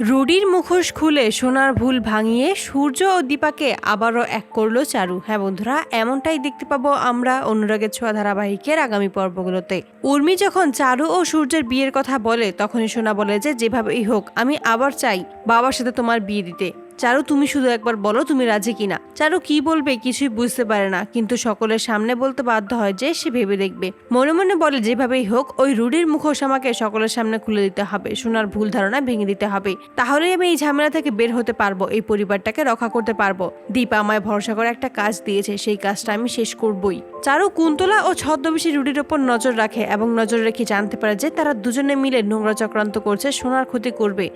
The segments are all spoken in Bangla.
রুডির মুখোশ খুলে সোনার ভুল ভাঙিয়ে সূর্য ও দীপাকে আবারও এক করল চারু। হ্যাঁ বন্ধুরা, এমনটাই দেখতে পাবো আমরা অনুরাগের ছোঁয়া ধারাবাহিকের আগামী পর্বগুলোতে। উর্মি যখন চারু ও সূর্যের বিয়ের কথা বলে, তখনই সোনা বলে যে, যেভাবেই হোক, আমি আবার চাই বাবার সাথে তোমার বিয়ে দিতে। চারু, তুমি শুধু একবার বলো তুমি রাজি কিনা। চারু কি বলবে কিছুই বুঝতে পারে না, কিন্তু সকলের সামনে বলতে বাধ্য হয় যে সে ভেবে দেখবে। মনে মনে বলে, যেভাবেই হোক, ওই রুডির মুখোশ আমাকে সকলের সামনে খুলে দিতে হবে, সোনার ভুল ধারণা ভেঙে দিতে হবে। তাহলেই আমি এই ঝামেলা থেকে বের হতে পারব, এই পরিবারটাকে রক্ষা করতে পারব। দীপা আমায় ভরসা করে একটা কাজ দিয়েছে, সেই কাজটা আমি শেষ করবই। চারু কুন্তলা ও ছদ্মবেশী রুডির ওপর নজর রাখে এবং নজর রেখে জানতে পারে যে তারা দুজনে মিলে নোংরা চক্রান্ত করছে, সোনার ক্ষতি করবে।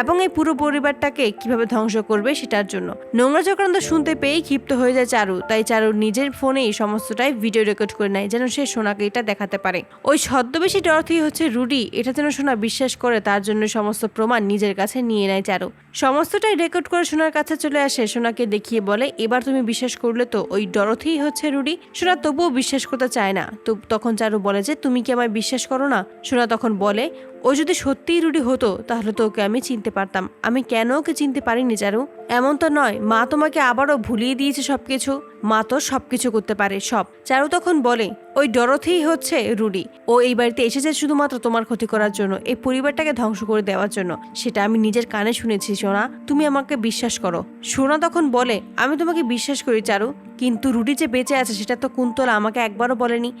এবং এই পুরো পরিবারটাকে কীভাবে ধ্বংস করবে সেটার জন্য। নোংরা চক্রান্ত শুনতে পেয়েই ক্ষিপ্ত হয়ে যায় চারু। তাই চারু নিজের ফোনেই সমস্তটাই ভিডিও রেকর্ড করে নেয়, যেন সে সোনাকে এটা দেখাতে পারে। ওই ছদ্মবেশী ডরথি হচ্ছে রুডি। এটা যেন সোনা বিশ্বাস করে, তার জন্য সমস্ত প্রমাণ নিজের কাছে নিয়ে নেয় চারু। সমস্তটাই রেকর্ড করে সোনার কাছে চলে আসে। সোনাকে দেখিয়ে বলে, এবার তুমি বিশ্বাস করলে তো ওই ডরথেই হচ্ছে রুডি। সোনা তবুও বিশ্বাস করতে চায় না। তো তখন চারু বলে যে, তুমি কি আমায় বিশ্বাস করো না? সোনা তখন বলে, ও যদি সত্যিই রুডি হতো, তাহলে তো ওকে আমি চিনতে পারতাম। আমি কেন ওকে চিনতে পারিনি চারু? এমন তো নয়। মা তোমাকে আবারও ভুলিয়ে দিয়েছে সবকিছু। মা তো সবকিছু করতে পারে, সব। চারু তখন বলে ওই ডরথেই হচ্ছে রুডি। ও এই বাড়িতে এসেছে শুধুমাত্র তোমার ক্ষতি করার জন্য, এই পরিবারটাকে ধ্বংস করে দেওয়ার জন্য। সেটা আমি নিজের কানে শুনেছি, সোনা। তুমি আমাকে বিশ্বাস করো। সোনা তখন বলে, আমি তোমাকে বিশ্বাস করি, চারু। কিন্তু রুডি যে বেঁচে আছে, সেটা তো কুন্তলা আমাকে একবারও বলেনি।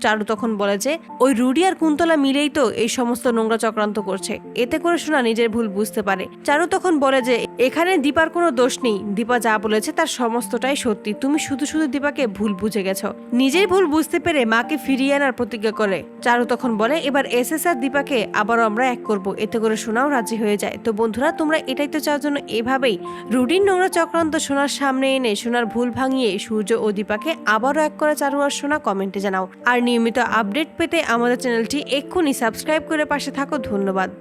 চারু তখন বলে যে, ওই রুডি আর কুন্তলা মিলেই তো এই সমস্ত নোংরা চক্রান্ত করছে। এতে করে সোনা নিজের ভুল বুঝতে পারে। চারু তখন বলে যে, এখানে দীপার কোনো দোষ নেই। দীপা যা বলেছে তার সমস্তটাই সত্যি। তুমি শুধু শুধু দীপাকে ভুল বুঝে গেছো। নিজের ভুল বুঝতে পেরে মাকে ফিরিয়ে আনার প্রতিজ্ঞা করে। চারু তখন বলে, এবার এস এস আর দীপাকে আবারও আমরা এক করব। এতে করে শোনাও রাজি হয়ে যায়। তো বন্ধুরা, তোমরা এটাই তো চাওয়ার জন্য এভাবেই রুডিন নোংরা চক্রান্ত সোনার সামনে এনে সোনার ভুল ভাঙিয়ে সূর্য ও দীপাকে আবারও এক করে চারু আর সোনা কমেন্টে জানাও। আর নিয়মিত আপডেট পেতে আমাদের চ্যানেলটি এক্ষুনি সাবস্ক্রাইব করে পাশে থাকো। ধন্যবাদ।